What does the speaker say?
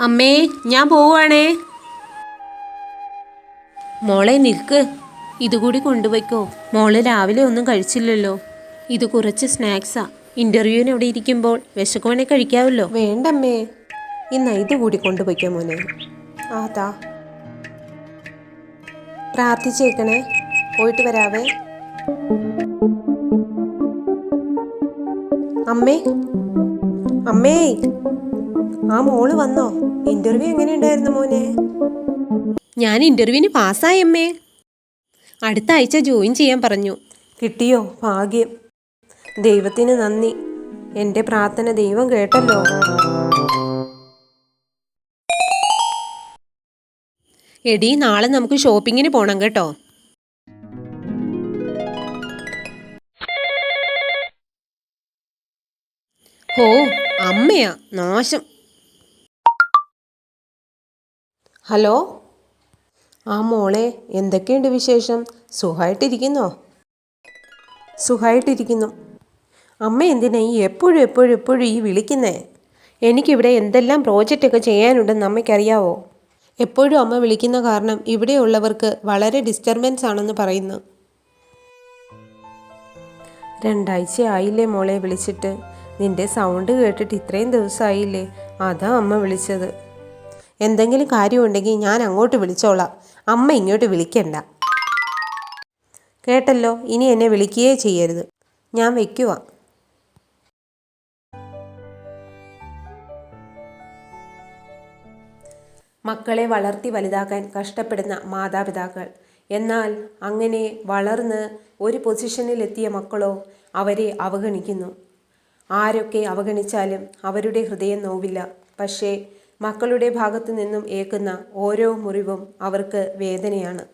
അമ്മേ ഞാൻ പോവുകയാണേ. മോളെ നിൽക്ക്. ഇതുകൂടി കൊണ്ടുവയ്ക്കോ മോൾ രാവിലെ ഒന്നും കഴിച്ചില്ലല്ലോ. ഇത് കുറച്ച് സ്നാക്സാ. ഇന്റർവ്യൂവിന് അവിടെ ഇരിക്കുമ്പോൾ വിശക്കുവാണെ കഴിക്കാവല്ലോ. വേണ്ടമ്മേ. ഇന്ന് ഇത് കൂടി കൊണ്ടുപോയിക്കോ മോനെ. ആതാ പ്രാർത്ഥിച്ചേക്കണേ. പോയിട്ട് വരാവേ. അമ്മേ. അമ്മേ. ആ മോൾ വന്നോ? ഇന്റർവ്യൂ എങ്ങനെയുണ്ടായിരുന്നു മോനെ? ഞാൻ ഇന്റർവ്യൂവിന് പാസ്സായി അമ്മേ. അടുത്ത ആഴ്ച ജോയിൻ ചെയ്യാൻ പറഞ്ഞു. കിട്ടിയോ? ഭാഗ്യം. ദൈവത്തിന് നന്ദി. എന്റെ പ്രാർത്ഥന ദൈവം കേട്ടല്ലോ. എടി നാളെ നമുക്ക് ഷോപ്പിങ്ങിന് പോണം കേട്ടോ. ഓ അമ്മയാ. നാശം. ഹലോ? ആ മോളെ എന്തൊക്കെയുണ്ട് വിശേഷം? സുഖമായിട്ടിരിക്കുന്നോ സുഖമായിട്ടിരിക്കുന്നു അമ്മ എന്തിനാ ഈ എപ്പോഴും എപ്പോഴും എപ്പോഴും ഈ വിളിക്കുന്നേ? എനിക്കിവിടെ എന്തെല്ലാം പ്രോജക്റ്റൊക്കെ ചെയ്യാനുണ്ടെന്ന് അമ്മയ്ക്കറിയാവോ? എപ്പോഴും അമ്മ വിളിക്കുന്ന കാരണം ഇവിടെയുള്ളവർക്ക് വളരെ ഡിസ്റ്റർബൻസ് ആണെന്ന് പറയുന്നു. രണ്ടാഴ്ച ആയില്ലേ മോളെ വിളിച്ചിട്ട്. നിന്റെ സൗണ്ട് കേട്ടിട്ട് ഇത്രയും ദിവസമായില്ലേ? അതാ അമ്മ വിളിച്ചത്. എന്തെങ്കിലും കാര്യമുണ്ടെങ്കിൽ ഞാൻ അങ്ങോട്ട് വിളിച്ചോളാം. അമ്മ ഇങ്ങോട്ട് വിളിക്കണ്ട. കേട്ടല്ലോ ഇനി എന്നെ വിളിക്കുകയേ ചെയ്യരുത്. ഞാൻ വെക്കുക മക്കളെ വളർത്തി വലുതാക്കാൻ കഷ്ടപ്പെടുന്ന മാതാപിതാക്കൾ. എന്നാൽ അങ്ങനെ വളർന്ന് ഒരു പൊസിഷനിലെത്തിയ മക്കളോ അവരെ അവഗണിക്കുന്നു. ആരൊക്കെ അവഗണിച്ചാലും അവരുടെ ഹൃദയം നോവില്ല. പക്ഷേ മക്കളുടെ ഭാഗത്തു നിന്നും ഏക്കുന്ന ഓരോ മുറിവും അവർക്ക് വേദനയാണ്.